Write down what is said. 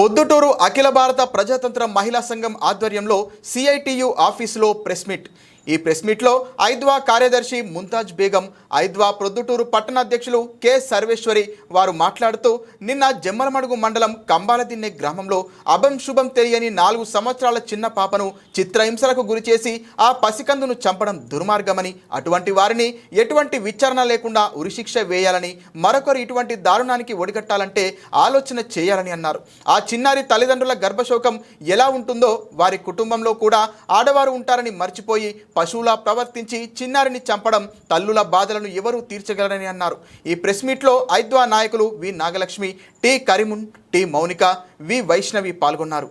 పొద్దుటూరు అఖిల భారత ప్రజాతంత్ర మహిళా సంఘం ఆధ్వర్యంలో సిఐటియు ఆఫీసులో ప్రెస్ మీట్. ఈ ప్రెస్ మీట్లో ఐద్వా కార్యదర్శి ముంతాజ్ బేగం ఐద్వా ప్రొద్దుటూరు పట్టణ అధ్యక్షులు కె సర్వేశ్వరి వారు మాట్లాడుతూ నిన్న జమ్మలమడుగు మండలం కంబాలదిన్నె గ్రామంలో అభం శుభం తెలియని నాలుగు సంవత్సరాల చిన్న పాపను చిత్రహింసలకు గురిచేసి ఆ పసికందును చంపడం దుర్మార్గమని అటువంటి వారిని ఎటువంటి విచారణ లేకుండా ఉరిశిక్ష వేయాలని మరొకరు ఇటువంటి దారుణానికి ఒడిగట్టాలంటే ఆలోచన చేయాలని అన్నారు. ఆ చిన్నారి తల్లిదండ్రుల గర్భశోకం ఎలా ఉంటుందో వారి కుటుంబంలో కూడా ఆడవారు ఉంటారని మర్చిపోయి పశువులా ప్రవర్తించి చిన్నారిని చంపడం తల్లుల బాధలను ఎవరూ తీర్చగలరని అన్నారు. ఈ ప్రెస్ మీట్లో ఐద్వా నాయకులు V Nagalakshmi T Karimun T Mounika V Vaishnavi పాల్గొన్నారు.